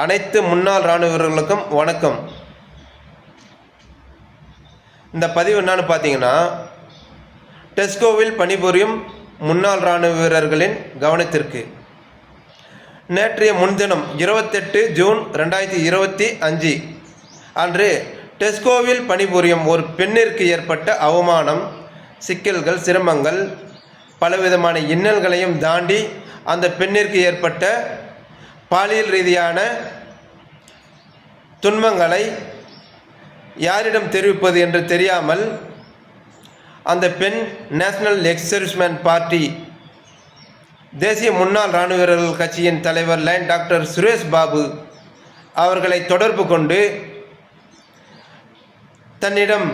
அனைத்து முன்னாள் இராணுவ வீரர்களுக்கும் வணக்கம். இந்த பதிவு என்னன்னு பார்த்தீங்கன்னா டெஸ்கோவில் பணிபுரியும் முன்னாள் இராணுவ வீரர்களின் கவனத்திற்கு. நேற்றைய முன்தினம் இருபத்தெட்டு ஜூன் ரெண்டாயிரத்தி இருபத்தி அஞ்சு அன்று டெஸ்கோவில் பணிபுரியும் ஒரு பெண்ணிற்கு ஏற்பட்ட அவமானம் சிக்கல்கள் சிரமங்கள் பலவிதமான இன்னல்களையும் தாண்டி அந்த பெண்ணிற்கு ஏற்பட்ட பாலியல் ரீதியான துன்பங்களை யாரிடம் தெரிவிப்பது என்று தெரியாமல் அந்த பெண் நேஷனல் எக்ஸர்விஸ்மேன் பார்ட்டி தேசிய முன்னாள் இராணுவ வீரர்கள் கட்சியின் தலைவர் லைன் டாக்டர் சுரேஷ் பாபு அவர்களை தொடர்பு கொண்டு தன்னிடம்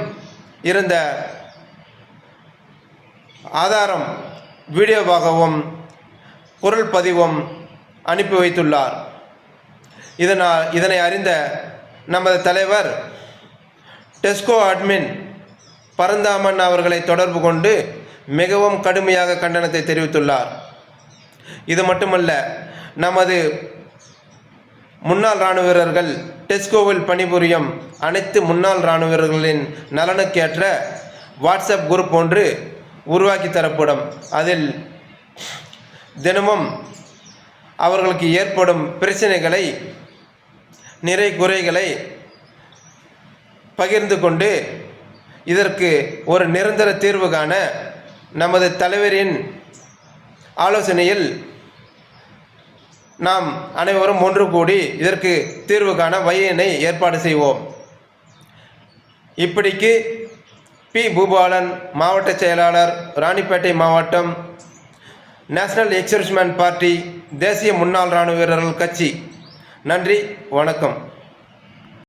இருந்த ஆதாரம் வீடியோவாகவும் குரல் பதிவும் அனுப்பி வைத்துள்ளார். இதனால் இதனை அறிந்த நமது தலைவர் டெஸ்கோ அட்மின் பரந்தாமன் அவர்களை தொடர்பு கொண்டு மிகவும் கடுமையாக கண்டனத்தை தெரிவித்துள்ளார். இது மட்டுமல்ல நமது முன்னாள் இராணுவ வீரர்கள் டெஸ்கோவில் பணிபுரியும் அனைத்து முன்னாள் இராணுவ வீரர்களின் நலனுக்கேற்ற வாட்ஸ்அப் குரூப் ஒன்று உருவாக்கி தரப்படும். அதில் தினமும் அவர்களுக்கு ஏற்படும் பிரச்சனைகளை நிறை குறைகளை பகிர்ந்து கொண்டு இதற்கு ஒரு நிரந்தர தீர்வு காண நமது தலைவரின் ஆலோசனையில் நாம் அனைவரும் ஒன்று கூடி இதற்கு தீர்வு காண வழியினை ஏற்பாடு செய்வோம். இப்படிக்கு பி. பூபாலன் மாவட்ட செயலாளர் ராணிப்பேட்டை மாவட்டம் நேஷனல் எக்ஸர்ஸ்மேன் பார்ட்டி தேசிய முன்னாள் இராணுவ வீரர்கள் கட்சி. நன்றி வணக்கம்.